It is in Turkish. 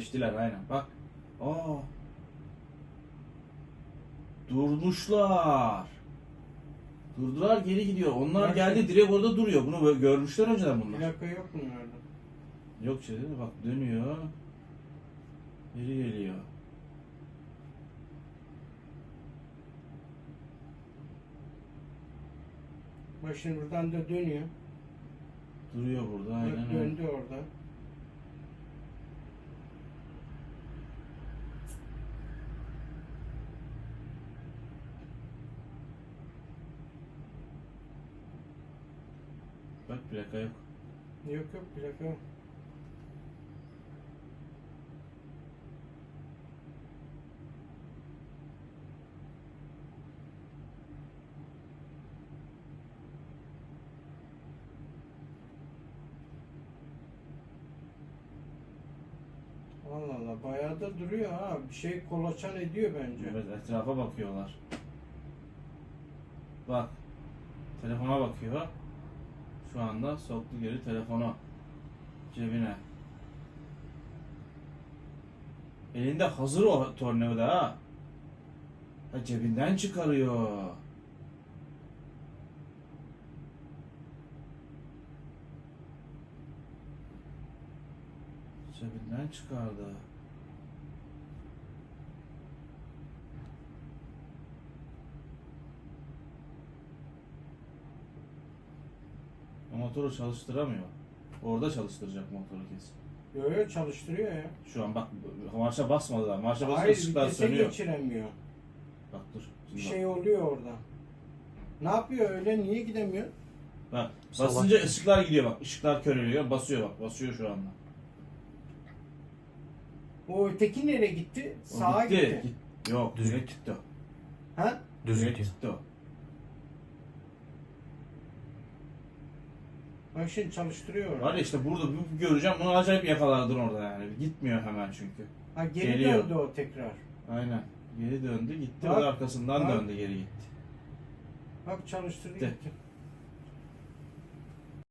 Geçtiler aynen. Bak. Aa. Durmuşlar. Durdular geri gidiyor. Onlar Bak geldi şimdi. direkt orada duruyor. Bunu böyle görmüşler önceden bunlar. Plaka yok bunlarda. Yok şey değil mi? Bak dönüyor. Geri geliyor. Şimdi buradan da dönüyor. Duruyor burada aynen öyle. döndü orada. Bak plaka yok. Yok yok plaka yok. Allah Allah bayağı da duruyor ha. Bir şey kolaçan ediyor bence. Evet etrafa bakıyorlar. Bak. Telefona bakıyor. Şu anda soktu geri telefonu. Cebine. Elinde hazır o tornavida ha. Ha cebinden çıkarıyor. Cebinden çıkardı. Motoru çalıştıramıyor. Orada çalıştıracak motoru kesin. Yo yo çalıştırıyor ya. Şu an bak marşa basmadılar. Marşa basınca Hayır ışıklar vitese sönüyor. geçiremiyor. Bak dur. Bir Şimdi şey oluyor orada. Ne yapıyor öyle? Niye gidemiyor? bak. Bak, Salak. basınca ışıklar gidiyor bak. Işıklar köreliyor. Basıyor bak. Basıyor şu anda. O öteki nereye gitti? O Sağa gitti. Git- Yok. Düz gitti o. Ha? Düz gidiyor. gitti o. Bak şimdi çalıştırıyor. Var ya işte burada bir göreceğim. Bunu acayip yakalardın orada yani. Gitmiyor hemen çünkü. Ha geri Geliyor. döndü o tekrar. Aynen. Geri döndü gitti. Bak, o da arkasından bak. döndü geri gitti. Bak çalıştırdı Gitti. gitti.